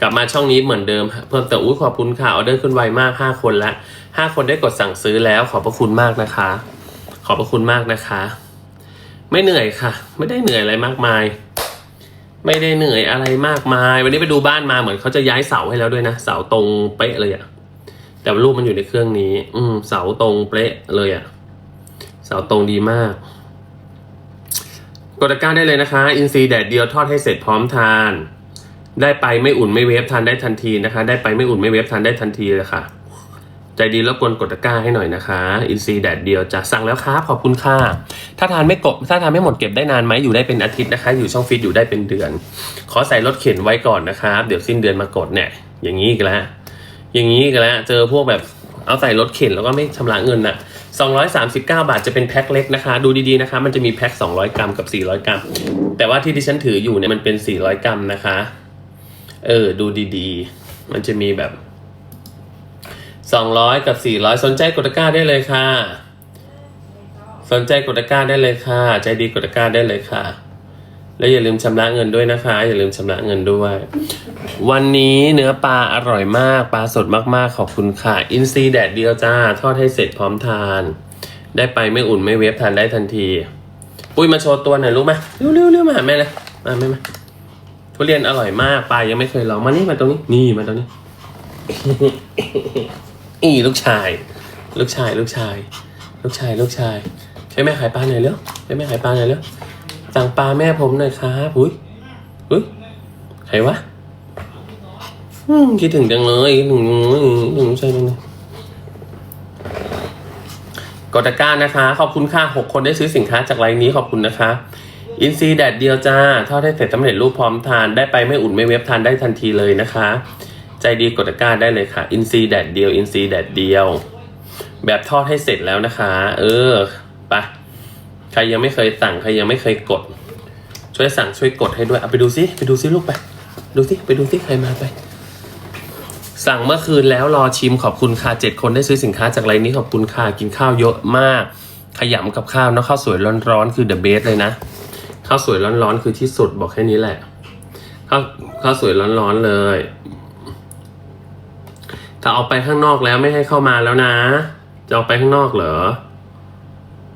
กลับมาช่องนี้เหมือนเดิม เพิ่มเติมอุ้ยขอบคุณค่ะออเดอร์ขึ้นไวมากห้าคนละห้าคนได้กดสั่งซื้อแล้วขอบพระคุณมากนะคะ ขอบพระคุณมากนะคะ ไม่เหนื่อยค่ะ ไม่ได้เหนื่อยอะไรมากมาย ไม่ได้เหนื่อยอะไรมากมาย วันนี้ไปดูบ้านมาเหมือนเขาจะย้ายเสาให้แล้วด้วยนะเสาตรงเป๊ะเลยอะแต่รูปมันอยู่ในเครื่องนี้ อืมเสาตรงเป๊ะเลยอะเสาตรงดีมากกดตะกร้าได้เลยนะคะ อินซีแดดเดียวทอดให้เสร็จพร้อมทาน ได้ไปไม่อุ่นไม่เวฟทานได้ทันทีนะคะ ได้ไปไม่อุ่นไม่เวฟทานได้ทันทีเลยค่ะ ใจดีรบกวนกดตะกร้าให้หน่อยนะคะ อินซีแดดเดียวจะสั่งแล้วครับขอบคุณค่ะ ถ้าทานไม่กบถ้าทานไม่หมดเก็บได้นานไหมอยู่ได้เป็นอาทิตย์นะคะ อยู่ช่องฟิตอยู่ได้เป็นเดือน ขอใส่รถเข็นไว้ก่อนนะครับเดี๋ยวสิ้นเดือนมากดเนี่ย อย่างนี้อีกแล้วอย่างนี้อีกแล้วเจอพวกแบบเอาใส่รถเข็นแล้วก็ไม่ชำระเงินน่ะ239 บาทจะเป็นแพ็คเล็กนะคะ ดูดีๆนะคะ มันจะมีแพ็ค200 กรัมกับ 400 กรัม แต่ว่าที่ดิฉันถืออยู่เนี่ยมันเป็น 400 กรัมนะคะ เออ ดูดีๆ มันจะมีแบบ 200 กับ 400 สนใจกดตะกร้าได้เลยค่ะ สนใจกดตะกร้าได้เลยค่ะ ใจดีกดตะกร้าได้เลยค่ะ แล้วอย่าลืมชำระเงินด้วยนะคะ อย่าลืมชำระเงินด้วย วันนี้เนื้อปลาอร่อยมาก ปลาสดมากๆ ขอบคุณค่ะ อินซีแดดเดียวจ้า ทอดให้เสร็จพร้อมทาน ได้ไปไม่อุ่นไม่เวฟทานได้ทันที ปุ้ยมาโชว์ตัวหน่อยรู้ไหมเร็วๆเร็วๆมาหาแม่เลย มาแม่มา ทุเรียนอร่อยมากปลายังไม่เคยลองมานี่มาตรงนี้ นี่มาตรงนี้ อีลูกชาย ลูกชาย ลูกชาย ลูกชาย ลูกชายใช่แม่ขายปลาหน่อยเร็วใช่แม่ขายปลาหน่อยเร็วสั่งปลาแม่ผมหน่อยครับอุ้ยอุ้ยใครวะคิดถึงจังเลยคิดถึงถึงใช่จังเลยกดตะกร้านะคะ ขอบคุณค่ะหกคนได้ซื้อสินค้าจากไลน์นี้ขอบคุณนะคะ อินซีแดดเดียวจ้าทอดให้เสร็จสำเร็จรูปพร้อมทานได้ไปไม่อุ่นไม่เวฟทานได้ทันทีเลยนะคะ ใจดีกดตะกร้าได้เลยค่ะ อินซีแดดเดียวอินซีแดดเดียว แบบทอดให้เสร็จแล้วนะคะ เออไปใครยังไม่เคยสั่งใครยังไม่เคยกด ช่วยสั่งช่วยกดให้ด้วยเอาไปดูซิไปดูซิลูกไป ดูซิไปดูซิใครมาไป สั่งเมื่อคืนแล้วรอชิมขอบคุณค่ะเจ็ดคนได้ซื้อสินค้าจากไลน์นี้ขอบคุณค่ะกินข้าวเยอะมาก ขยำกับข้าวเนาะข้าวสวยร้อนๆคือเดอะเบสเลยนะ ข้าวสวยร้อนๆคือที่สุดบอกแค่นี้แหละ ข้าวข้าวสวยร้อนๆเลย ถ้าเอาไปข้างนอกแล้วไม่ให้เข้ามาแล้วนะ จะเอาไปข้างนอกเหรอ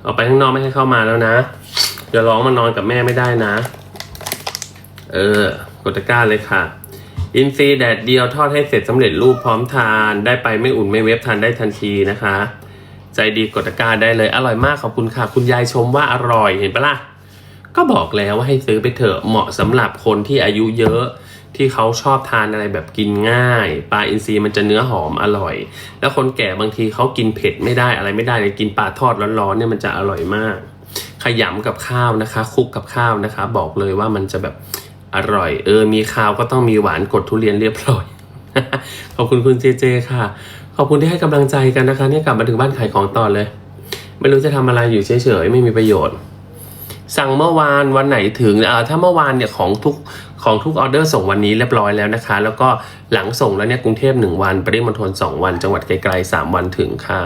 เอาไปข้างนอกไม่ให้เข้ามาแล้วนะอย่าร้องมานอนกับแม่ไม่ได้นะ เออ กดตะกร้าเลยค่ะ อินซีแดดเดียวทอดให้เสร็จสำเร็จรูปพร้อมทาน ได้ไปไม่อุ่นไม่เวฟทานได้ทันทีนะคะ ใจดีกดตะกร้าได้เลย อร่อยมากขอบคุณค่ะ คุณยายชมว่าอร่อยเห็นปะล่ะ ก็บอกแล้วว่าให้ซื้อไปเถอะเหมาะสำหรับคนที่อายุเยอะที่เขาชอบทานอะไรแบบกินง่าย ปลาอินทรีมันจะเนื้อหอมอร่อย แล้วคนแก่บางทีเขากินเผ็ดไม่ได้อะไรไม่ได้เลยกินปลาทอดร้อนๆเนี่ยมันจะอร่อยมาก ขยำกับข้าวนะคะคลุกกับข้าวนะคะ บอกเลยว่ามันจะแบบอร่อย เออมีข้าวก็ต้องมีหวานกดทุเรียนเรียบร้อย ขอบคุณคุณเจเจค่ะ ขอบคุณที่ให้กำลังใจกันนะคะ เนี่ยกลับมาถึงบ้านขายของต่อเลย ไม่รู้จะทำอะไรอยู่เฉยๆไม่มีประโยชน์ สั่งเมื่อวานวันไหนถึงเออถ้าเมื่อวานเนี่ยของทุกของทุกออเดอร์ส่งวันนี้เรียบร้อยแล้วนะคะ แล้วก็หลังส่งแล้วเนี่ยกรุงเทพหนึ่งวันปริมณฑลสองวัน จังหวัดไกลๆสามวันถึงค่ะ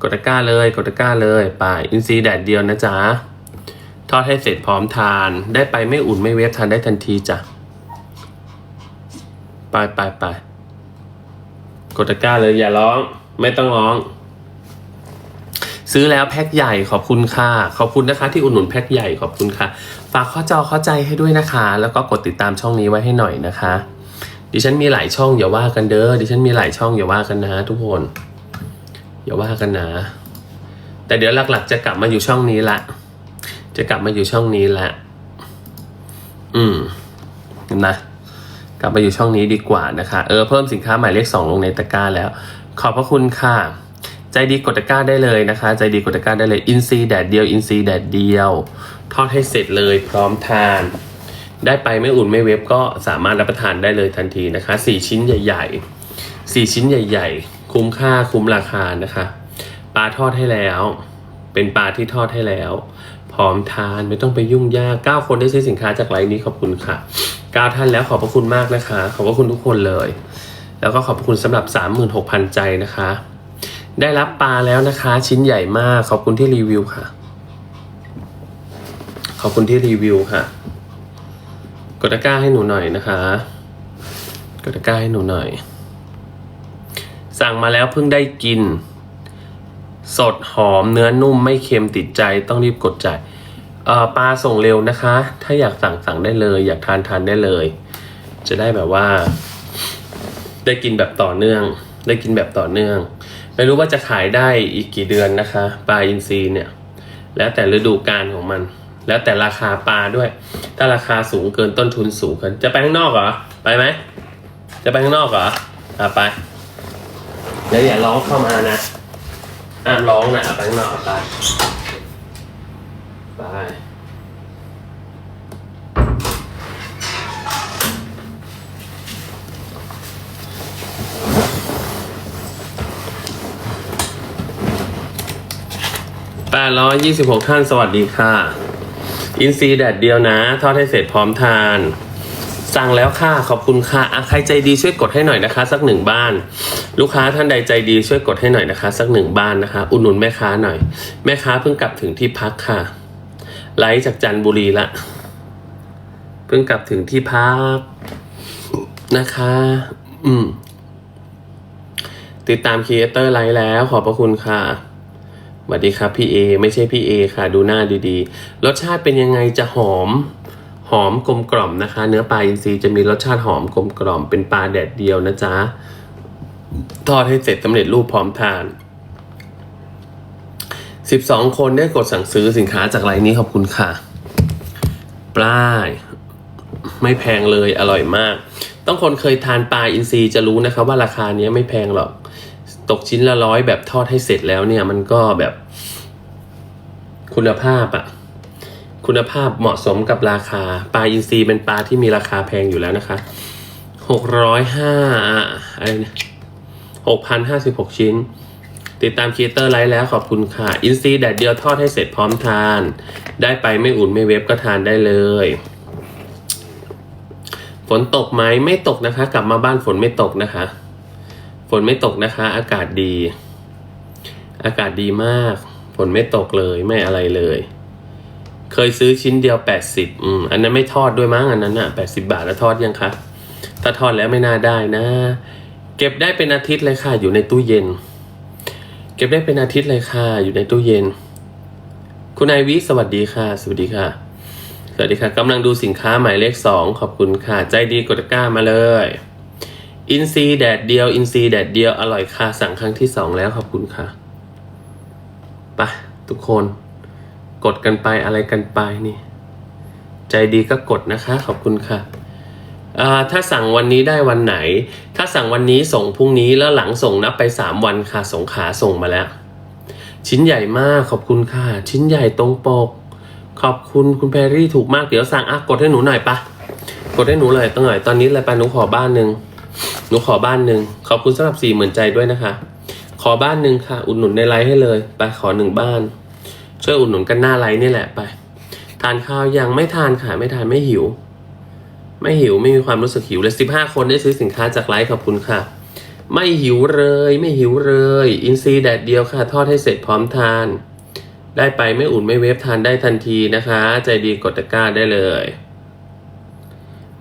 กดตะกร้าเลยกดตะกร้าเลยไปอินซีแดดเดียวนะจ๊ะทอดให้เสร็จพร้อมทาน ได้ไปไม่อุ่นไม่เวฟทานได้ทันทีจ้ะไปไปไปกดตะกร้าเลยอย่าร้อง ไม่ต้องร้อง ซื้อแล้วแพ็คใหญ่ขอบคุณค่ะ ขอบคุณนะคะ ที่อุดหนุนแพ็คใหญ่ขอบคุณค่ะ ฝากข้อจอเข้าใจให้ด้วยนะคะ แล้วก็กดติดตามช่องนี้ไว้ให้หน่อยนะคะ ดิฉันมีหลายช่องอย่าว่ากันเด้อดิฉันมีหลายช่องอย่าว่ากันนะ ทุกคนอย่าว่ากันนะ แต่เดี๋ยวหลักๆ จะกลับมาอยู่ช่องนี้ละ จะกลับมาอยู่ช่องนี้ละ อืมนะกลับมาอยู่ช่องนี้ดีกว่านะคะ เออเพิ่มสินค้าหมายเลขสองลงในตะกร้าแล้ว ขอบพระคุณค่ะ ใจดีกดตะกร้าได้เลยนะคะ ใจดีกดตะกร้าได้เลย อินซีแดดเดียว อินซีแดดเดียว ทอดให้เสร็จเลยพร้อมทาน ได้ไปไม่อุ่นไม่เวฟก็สามารถรับประทานได้เลยทันทีนะคะสี่ชิ้นใหญ่ๆสี่ชิ้นใหญ่ ๆ คุ้มค่าคุ้มราคานะคะ ปลาทอดให้แล้ว เป็นปลาที่ทอดให้แล้ว พร้อมทานไม่ต้องไปยุ่งยากเก้าคนได้ซื้อสินค้าจากไลน์นี้ขอบคุณค่ะเก้าท่านแล้วขอบพระคุณมากนะคะ ขอบพระคุณทุกคนเลย แล้วก็ขอบพระคุณสำหรับ 36,000 ใจนะคะ ได้รับปลาแล้วนะคะ ชิ้นใหญ่มาก ขอบคุณที่รีวิวค่ะ ขอบคุณที่รีวิวค่ะ กดตะกร้าให้หนูหน่อยนะคะ กดตะกร้าให้หนูหน่อย สั่งมาแล้วเพิ่งได้กิน สดหอมเนื้อนุ่มไม่เค็มติดใจต้องรีบกดจ่ายปลาส่งเร็วนะคะ ถ้าอยากสั่งสั่งได้เลย อยากทานทานได้เลย จะได้แบบว่า ได้กินแบบต่อเนื่อง ได้กินแบบต่อเนื่อง ไม่รู้ว่าจะขายได้อีกกี่เดือนนะคะปลาอินทรีเนี่ย แล้วแต่ฤดูกาลของมัน แล้วแต่ราคาปลาด้วย ถ้าราคาสูงเกินต้นทุนสูงเกินจะไปข้างนอกเหรอไปไหมจะไปข้างนอกเหรออะไปแล้วอย่าร้องเข้ามานะห้าร้องนะไปข้างนอกไปไป แปดร้อยยี่สิบหกท่านสวัสดีค่ะ อินซีแดดเดียวนะ ทอดให้เสร็จพร้อมทาน สั่งแล้วค่ะ ขอบคุณค่ะอะใครใจดีช่วยกดให้หน่อยนะคะ สักหนึ่งบ้าน ลูกค้าท่านใดใจดีช่วยกดให้หน่อยนะคะ สักหนึ่งบ้านนะคะ อุดหนุนแม่ค้าหน่อย แม่ค้าเพิ่งกลับถึงที่พักค่ะ ไลฟ์จากจันทบุรีละ เพิ่งกลับถึงที่พักนะคะ อืมติดตามครีเอเตอร์ไลฟ์แล้ว ขอบพระคุณค่ะ วัสดีครับพี่เอไม่ใช่พี่เอค่ะดูหน้าดีๆ รสชาติเป็นยังไงจะหอมหอมกลมกล่อมนะคะ เนื้อปลาอินทรีจะมีรสชาติหอมกลมกล่อมเป็นปลาแดดเดียวนะจ๊ะทอดให้เสร็จสำเร็จรูปพร้อมทาน 12 คนได้กดสั่งซื้อสินค้าจากไลน์นี้ขอบคุณค่ะ ปลาไม่แพงเลยอร่อยมาก ต้องคนเคยทานปลาอินทรีจะรู้นะคะว่าราคาเนี้ยไม่แพงหรอก ตกชิ้นละร้อยแบบทอดให้เสร็จแล้วเนี่ย มันก็แบบคุณภาพอะคุณภาพเหมาะสมกับราคา ปลาอินทรีเป็นปลาที่มีราคาแพงอยู่แล้วนะคะหกร้อยห้าอะไรเนี่ยหกพันห้าสิบหกชิ้น ติดตามครีเอเตอร์ไลฟ์แล้วขอบคุณค่ะ อินซีแดดเดียวทอดให้เสร็จพร้อมทาน ได้ไปไม่อุ่นไม่เวฟก็ทานได้เลยฝนตกไหมไม่ตกนะคะ กลับมาบ้านฝนไม่ตกนะคะ ฝนไม่ตกนะคะ อากาศดี อากาศดีมาก ฝนไม่ตกเลยไม่อะไรเลย เคยซื้อชิ้นเดียวแปดสิบอืมอันนั้นไม่ทอดด้วยมั้งอันนั้นอะแปดสิบาทแล้วทอดยังคะถ้าทอดแล้วไม่น่าได้นะ เก็บได้เป็นอาทิตย์เลยค่ะ อยู่ในตู้เย็น เก็บได้เป็นอาทิตย์เลยค่ะ อยู่ในตู้เย็น คุณนายวิสวัสดีค่ะ สวัสดีค่ะ สวัสดีค่ะกำลังดูสินค้าหมายเลขสองขอบคุณค่ะ ใจดีกดตะกร้ามาเลย อินซีแดดเดียว อินซีแดดเดียว อร่อยค่ะ สั่งครั้งที่สองแล้วขอบคุณค่ะไปทุกคน กดกันไปอะไรกันไปนี่ ใจดีก็กดนะคะ ขอบคุณค่ะถ้าสั่งวันนี้ได้วันไหน ถ้าสั่งวันนี้ส่งพรุ่งนี้แล้วหลังส่งนับไปสามวันค่ะส่งขาส่งมาแล้ว ชิ้นใหญ่มากขอบคุณค่ะ ชิ้นใหญ่ตรงปก ขอบคุณคุณแพรรี่ถูกมากเดี๋ยวสั่งอะกดให้หนูหน่อยปะกดให้หนูเลยตั้งหน่อยตอนนี้เลยปะหนูขอบ้านหนึ่ง หนูขอบ้านหนึ่งขอบคุณสำหรับสี่หมื่นใจด้วยนะคะ ขอบ้านหนึ่งค่ะ อุดหนุนในไลน์ให้เลยไปขอหนึ่งบ้าน ช่วยอุดหนุนกันหน้าไลน์นี่แหละไปทานข้าวยังไม่ทานค่ะไม่ทานไม่หิว ไม่หิวไม่มีความรู้สึกหิวเลยสิบห้าคนได้ซื้อสินค้าจากไลฟ์ขอบคุณค่ะ ไม่หิวเลยไม่หิวเลย อินซีแดดเดียวค่ะ ทอดให้เสร็จพร้อมทาน ได้ไปไม่อุ่นไม่เวฟทานได้ทันทีนะคะ ใจดีกดตะกร้าได้เลย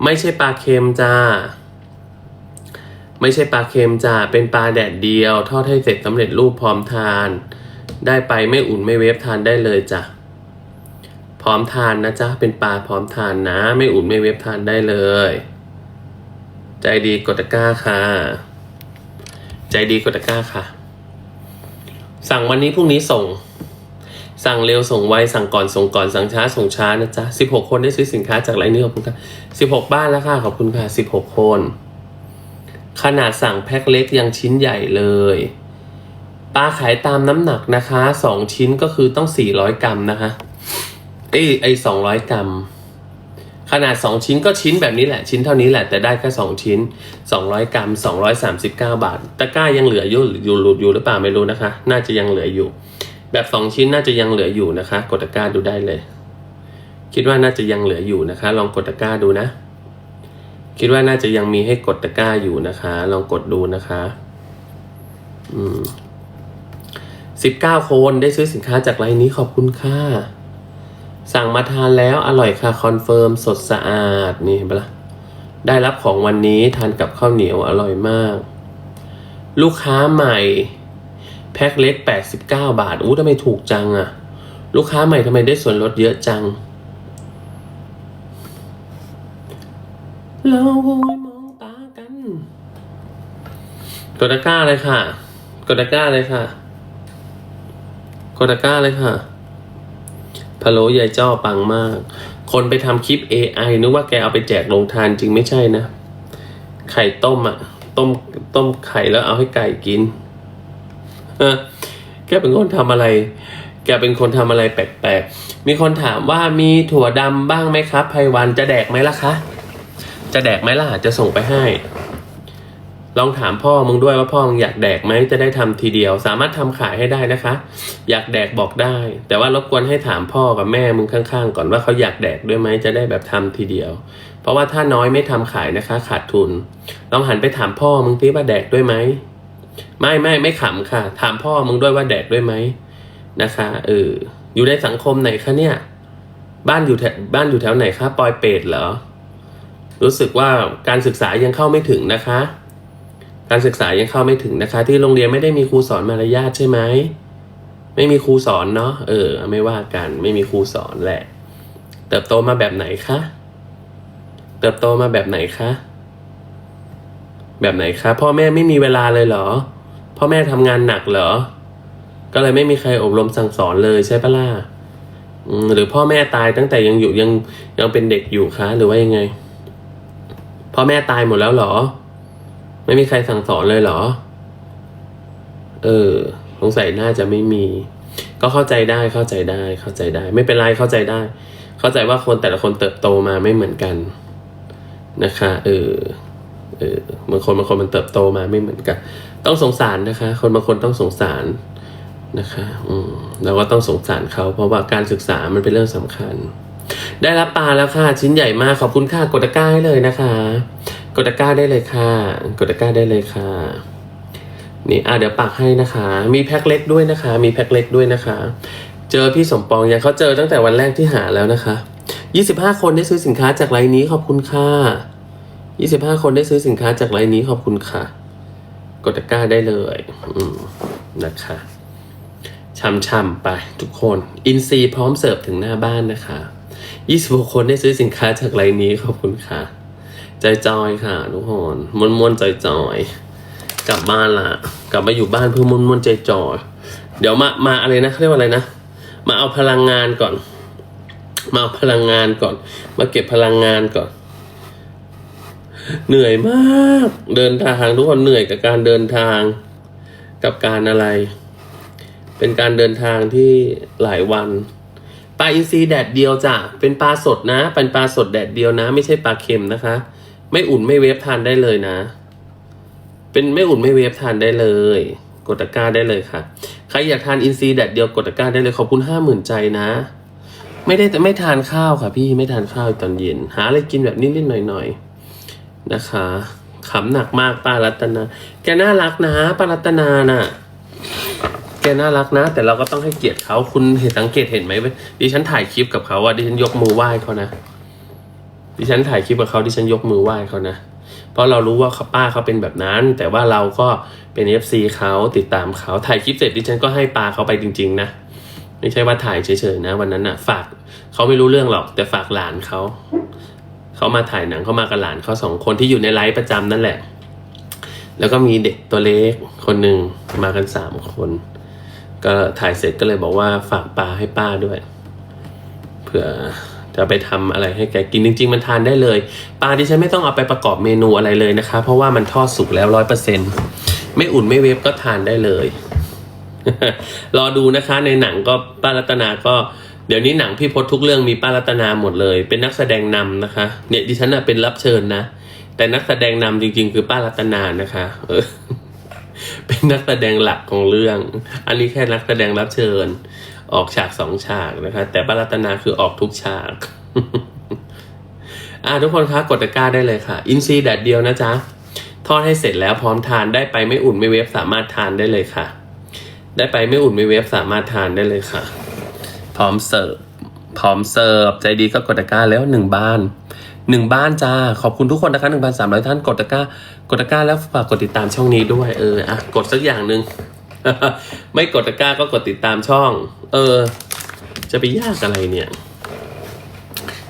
ไม่ใช่ปลาเค็มจ้า ไม่ใช่ปลาเค็มจ้าเป็นปลาแดดเดียว ทอดให้เสร็จสำเร็จรูปพร้อมทาน ได้ไปไม่อุ่นไม่เวฟทานได้เลยจ้ะพร้อมทานนะจ๊ะเป็นปลาพร้อมทานนะ ไม่อุ่นไม่เวฟทานได้เลย ใจดีกดตะกร้าค่ะ ใจดีกดตะกร้าค่ะ สั่งวันนี้พรุ่งนี้ส่ง สั่งเร็วส่งไวสั่งก่อนส่งก่อนสั่งช้าส่งช้านะจ๊ะสิบหกคนได้ซื้อสินค้าจากไลน์นี้ขอบคุณค่ะสิบหกบ้านแล้วค่ะขอบคุณค่ะสิบหกคน ขนาดสั่งแพ็คเล็กยังชิ้นใหญ่เลยปลาขายตามน้ำหนักนะคะสองชิ้นก็คือต้องสี่ร้อยกรัมนะคะไอ้ไอสองร้อยกรัม ขนาดสองชิ้นก็ชิ้นแบบนี้แหละชิ้นเท่านี้แหละแต่ได้แค่สองชิ้นสองร้อยกรัมสองร้อยสามสิบเก้าบาทตะกร้ายังเหลืออยู่อยู่หลุดอยู่หรือเปล่าไม่รู้นะคะ น่าจะยังเหลืออยู่ แบบสองชิ้นน่าจะยังเหลืออยู่นะคะ กดตะกร้าดูได้เลย คิดว่าน่าจะยังเหลืออยู่นะคะ ลองกดตะกร้าดูนะ คิดว่าน่าจะยังมีให้กดตะกร้าอยู่นะคะ ลองกดดูนะคะ อืมสิบเก้าคนได้ซื้อสินค้าจากไลน์นี้ขอบคุณค่ะ สั่งมาทานแล้วอร่อยค่ะคอนเฟิร์มสดสะอาดนี่เห็นปะละ่ะได้รับของวันนี้ทานกับข้าวเหนียวอร่อยมาก ลูกค้าใหม่ แพ็คเล็ก 89 บาทอู้ทำไมถูกจังอะลูกค้าใหม่ทำไมได้ส่วนลดเยอะจัง เราโวยมองตากัน กดตะกร้าเลยค่ะ กดตะกร้าเลยค่ะ กดตะกร้าเลยค่ะพะโล้ยายจ้อปังมาก คนไปทำคลิป AI นึกว่าแกเอาไปแจกโรงทานจริงไม่ใช่นะ ไข่ต้มอะต้มต้มไข่แล้วเอาให้ไก่กินเออแกเป็นคนทำอะไร แกเป็นคนทำอะไรแปลกๆ มีคนถามว่ามีถั่วดำบ้างไหมครับไพวันจะแดกไหมล่ะคะ จะแดกไหมล่ะจะส่งไปให้ ลองถามพ่อมึงด้วยว่าพ่อมึงอยากแดกไหมจะได้ทำทีเดียว สามารถทำขายให้ได้นะคะ อยากแดกบอกได้ แต่ว่ารบกวนให้ถามพ่อกับแม่มึงข้างๆ ก่อนว่าเขาอยากแดกด้วยไหมจะได้แบบทำทีเดียว เพราะว่าถ้าน้อยไม่ทำขายนะคะ ขาดทุน ลองหันไปถามพ่อมึงที่ว่าแดกด้วยไหมไม่ไม่ไม่ขำค่ะ ถามพ่อมึงด้วยว่าแดกด้วยไหมนะคะเอออยู่ในสังคมไหนคะเนี่ย บ้านอยู่แถวบ้านอยู่แถวไหนคะปอยเปรตเหรอ รู้สึกว่าการศึกษายังเข้าไม่ถึงนะคะ การศึกษายังเข้าไม่ถึงนะคะ ที่โรงเรียนไม่ได้มีครูสอนมารยาทใช่ไหมไม่มีครูสอนเนาะเออ ไม่ว่ากันไม่มีครูสอนแหละ เติบโตมาแบบไหนคะเติบโตมาแบบไหนคะแบบไหนคะพ่อแม่ไม่มีเวลาเลยเหรอ พ่อแม่ทำงานหนักเหรอ ก็เลยไม่มีใครอบรมสั่งสอนเลยใช่ปะล่ะหรือพ่อแม่ตายตั้งแต่ยังอยู่ยังยังเป็นเด็กอยู่คะหรือว่ายังไง พ่อแม่ตายหมดแล้วเหรอ ไม่มีใครสั่งสอนเลยเหรอ เออสงสัยน่าจะไม่มี ก็เข้าใจได้เข้าใจได้ เข้าใจได้ ไม่เป็นไรเข้าใจได้ เข้าใจว่าคนแต่ละคนเติบโตมาไม่เหมือนกัน นะคะ เออเออบางคนบางคนมันเติบโตมาไม่เหมือนกัน ต้องสงสารนะคะ คนบางคนต้องสงสารนะคะ อืมเราก็ต้องสงสารเขาเพราะว่าการศึกษามันเป็นเรื่องสำคัญ ได้รับปลาแล้วค่ะ ชิ้นใหญ่มากขอบคุณค่ะกดตะกร้าให้เลยนะคะ กดตะกร้าได้เลยค่ะ กดตะกร้าได้เลยค่ะ นี่อะเดี๋ยวปักให้นะคะ มีแพ็คเล็กด้วยนะคะ มีแพ็คเล็กด้วยนะคะ เจอพี่สมปองยังเขาเจอตั้งแต่วันแรกที่หาแล้วนะคะ 25 คนได้ซื้อสินค้าจากไลน์นี้ขอบคุณค่ะ 25 คนได้ซื้อสินค้าจากไลน์นี้ขอบคุณค่ะ กดตะกร้าได้เลยอืมนะคะช่ำๆไปทุกคน อินซีพร้อมเสิร์ฟถึงหน้าบ้านนะคะ 26 คนได้ซื้อสินค้าจากไลน์นี้ขอบคุณค่ะ ใจจอยค่ะทุกคนมวนมวนใจจอยกลับบ้านละกลับมาอยู่บ้านเพื่อมวนมวนใจจอยเดี๋ยวมามาอะไรนะเขาเรียกว่าอะไรนะ มาเอาพลังงานก่อน มาเอาพลังงานก่อน มาเก็บพลังงานก่อน เหนื่อยมาก เดินทางทุกคนเหนื่อยกับการเดินทาง กับการอะไร เป็นการเดินทางที่หลายวัน ปลาอินทรีแดดเดียวจ้ะเป็นปลาสดนะ เป็นปลาสดแดดเดียวนะ ไม่ใช่ปลาเค็มนะคะ ไม่อุ่นไม่เวฟทานได้เลยนะ เป็นไม่อุ่นไม่เวฟทานได้เลย กดตะกร้าได้เลยค่ะใครอยากทานอินทรีแดดเดียวกดตะกร้าได้เลยขอบคุณห้าหมื่นใจนะ ไม่ได้ไม่ทานข้าวค่ะพี่ไม่ทานข้าวตอนเย็น หาอะไรกินแบบนิดๆหน่อยๆนะคะขำหนักมากป้ารัตนา แกน่ารักนะป้ารัตนาน่ะ น่ารักนะ แต่เราก็ต้องให้เกียรติเขาคุณเห็นสังเกตเห็นไหมดิฉันถ่ายคลิปกับเขาว่าดิฉันยกมือไหว้เขานะ ดิฉันถ่ายคลิปกับเขาดิฉันยกมือไหว้เขานะ เพราะเรารู้ว่าเขาป้าเขาเป็นแบบนั้น แต่ว่าเราก็เป็นเอฟซีเขาติดตามเขาถ่ายคลิปเสร็จดิฉันก็ให้ปลาเขาไปจริง ๆ นะไม่ใช่ว่าถ่ายเฉยๆนะ วันนั้นนะฝากเขาไม่รู้เรื่องหรอก แต่ฝากหลานเขาเขามาถ่ายหนังเขามากับหลานเขาสองคนที่อยู่ในไลฟ์ประจำนั่นแหละแล้วก็มีเด็กตัวเล็กคนหนึ่งมากันสามคน ก็ถ่ายเสร็จก็เลยบอกว่าฝากปลาให้ป้าด้วยเผื่อจะไปทำอะไรให้แกกินจริง ๆ มันทานได้เลยปลาที่ฉันไม่ต้องเอาไปประกอบเมนูอะไรเลยนะคะ เพราะว่ามันทอดสุกแล้วร้อยเปอร์เซ็นไม่อุ่นไม่เวฟก็ทานได้เลย รอดูนะคะในหนังก็ป้ารัตนาก็เดี๋ยวนี้หนังพี่พศทุกเรื่องมีป้ารัตนาหมดเลย เป็นนักแสดงนำนะคะ เนี่ยดิฉันเป็นรับเชิญนะ แต่นักแสดงนำจริง ๆ คือป้ารัตนานะคะ เออ เป็นนักแสดงหลักของเรื่อง อันนี้แค่นักแสดงรับเชิญ ออกฉากสองฉากนะคะ แต่ปรัตนาคือออกทุกฉาก อ่าทุกคนคะกดตะกร้าได้เลยค่ะ อินซีแดดเดียวนะจ๊ะ ทอดให้เสร็จแล้วพร้อมทานได้ไปไม่อุ่นไม่เวฟสามารถทานได้เลยค่ะ ได้ไปไม่อุ่นไม่เวฟสามารถทานได้เลยค่ะ พร้อมเสิร์ฟพร้อมเสิร์ฟใจดีก็กดตะกร้าแล้วหนึ่งบ้าน หนึ่งบ้านจ้า ขอบคุณทุกคนนะคะหนึ่งพันสามร้อยท่านกดตะกร้ากดตะกร้าแล้วฝากกดติดตามช่องนี้ด้วย เอออะกดสักอย่างหนึ่งไม่กดตะกร้าก็กดติดตามช่อง เออ จะไปยากอะไรเนี่ย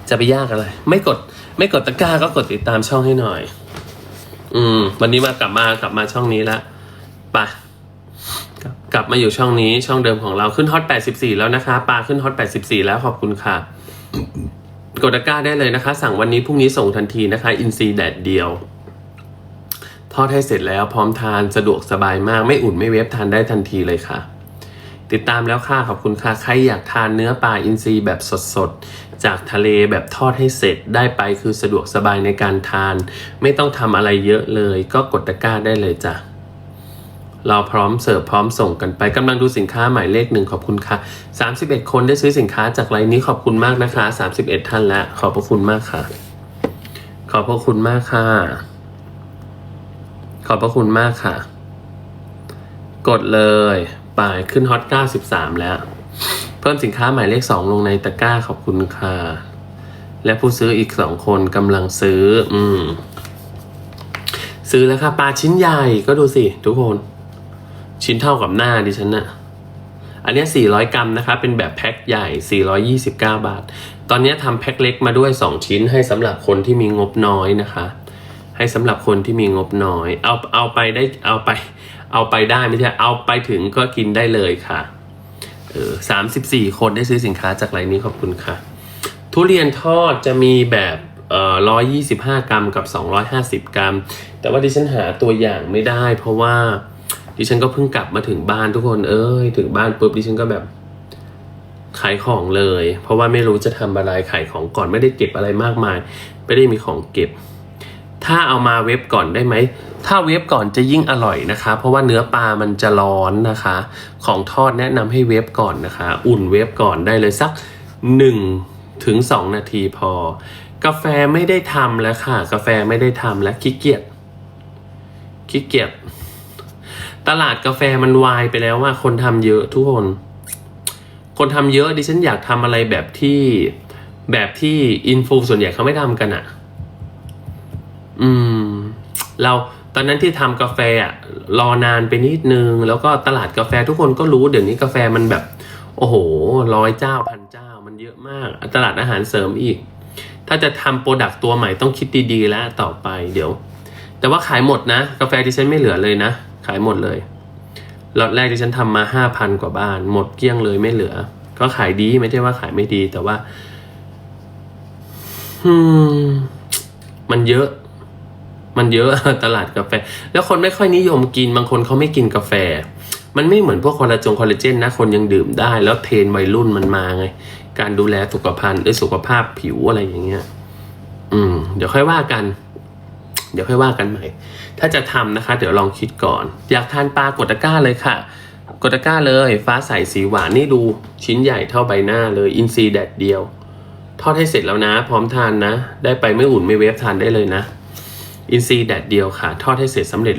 จะไปยากอะไร ไม่กด ไม่กดตะกร้าก็กดติดตามช่องให้หน่อย อืม วันนี้มากลับมากลับมาช่องนี้ละไปกลับกลับมาอยู่ช่องนี้ช่องเดิมของเราขึ้นฮอต84 แล้วนะคะปลาขึ้นฮอต84 แล้วขอบคุณค่ะ กดตะกร้าได้เลยนะคะ สั่งวันนี้พรุ่งนี้ส่งทันทีนะคะ อินซีแดดเดียว ทอดให้เสร็จแล้วพร้อมทานสะดวกสบายมากไม่อุ่นไม่เวฟทานได้ทันทีเลยค่ะ ติดตามแล้วค่ะขอบคุณค่ะ ใครอยากทานเนื้อปลาอินทรีแบบสดๆ จากทะเลแบบทอดให้เสร็จได้ไปคือสะดวกสบายในการทาน ไม่ต้องทำอะไรเยอะเลย ก็กดตะกร้าได้เลยจ้ะ เราพร้อมเสิร์ฟพร้อมส่งกันไปกำลังดูสินค้าหมายเลขหนึ่งขอบคุณค่ะ 31 คนได้ซื้อสินค้าจากไลน์นี้ขอบคุณมากนะคะ 31 ท่านแล้วขอบพระคุณมากค่ะ ขอบพระคุณมากค่ะ ขอบพระคุณมากค่ะ กดเลยไปขึ้นฮอต93 แล้ว เพิ่มสินค้าหมายเลข 2 ลงในตะกร้าขอบคุณค่ะ และผู้ซื้ออีก2คนกำลังซื้อ อืม ซื้อแล้วค่ะปลาชิ้นใหญ่ก็ดูสิทุกคน ชิ้นเท่ากับหน้าดิฉันน่ะอันเนี้ย400 กรัมนะคะเป็นแบบแพ็คใหญ่ 429 บาท ตอนนี้ทำแพ็คเล็กมาด้วย 2 ชิ้น ให้สำหรับคนที่มีงบน้อยนะคะ ให้สำหรับคนที่มีงบน้อย เอาเอาไปได้เอาไป เอาไปได้ไม่ใช่เอาไปถึงก็กินได้เลยค่ะเออสามสิบสี่คนได้ซื้อสินค้าจากไลน์นี้ขอบคุณค่ะ ทุเรียนทอดจะมีแบบเอ่อร้อยยี่สิบห้ากรัมกับสองร้อยห้าสิบกรัม แต่ว่าดิฉันหาตัวอย่างไม่ได้เพราะว่า ดิฉันก็เพิ่งกลับมาถึงบ้านทุกคน เอ้ยถึงบ้านปุ๊บดิฉันก็แบบขายของเลย เพราะว่าไม่รู้จะทำอะไรขายของก่อนไม่ได้เก็บอะไรมากมาย ไม่ได้มีของเก็บ ถ้าเอามาเวฟก่อนได้ไหมถ้าเวฟก่อนจะยิ่งอร่อยนะคะ เพราะว่าเนื้อปลามันจะร้อนนะคะ ของทอดแนะนำให้เวฟก่อนนะคะ อุ่นเวฟก่อนได้เลยสัก1ถึง2นาทีพอ กาแฟไม่ได้ทำแล้วค่ะ กาแฟไม่ได้ทำแล้วขี้เกียจขี้เกียจ ตลาดกาแฟมันวายไปแล้วว่าคนทำเยอะทุกคน คนทำเยอะดิฉันอยากทำอะไรแบบที่แบบที่อินฟูส่วนใหญ่เขาไม่ทำกันอะอืม เราตอนนั้นที่ทำกาแฟอะรอนานไปนิดนึง แล้วก็ตลาดกาแฟทุกคนก็รู้เดี๋ยวนี้กาแฟมันแบบ โอ้โหร้อยเจ้าพันเจ้ามันเยอะมาก ตลาดอาหารเสริมอีก ถ้าจะทำโปรดักต์ตัวใหม่ต้องคิดดีๆแล้วต่อไปเดี๋ยว แต่ว่าขายหมดนะ กาแฟที่ฉันไม่เหลือเลยนะ ขายหมดเลยล็อตแรกที่ฉันทำมาห้าพันกว่าบ้าน หมดเกลี้ยงเลยไม่เหลือ ก็ขายดีไม่ใช่ว่าขายไม่ดี แต่ว่าอืมมันเยอะ มันเยอะตลาดกาแฟ แล้วคนไม่ค่อยนิยมกินบางคนเขาไม่กินกาแฟ มันไม่เหมือนพวกคอลลาจงคอลลาเจนนะคนยังดื่มได้ แล้วเทรนวัยรุ่นมันมาไง การดูแลสุขภาพหรือสุขภาพผิวอะไรอย่างเงี้ย อืม เดี๋ยวค่อยว่ากัน เดี๋ยวค่อยว่ากันใหม่ ถ้าจะทำนะคะ เดี๋ยวลองคิดก่อน อยากทานปลากดตะก้าเลยค่ะ กดตะก้าเลย ฟ้าใสสีหวานนี่ดูชิ้นใหญ่เท่าใบหน้าเลย อินซีแดดเดียว ทอดให้เสร็จแล้วนะ พร้อมทานนะ ได้ไปไม่อุ่นไม่เวฟทานได้เลยนะ อินซีแดดเดียวค่ะ ทอดให้เสร็จสำเร็จ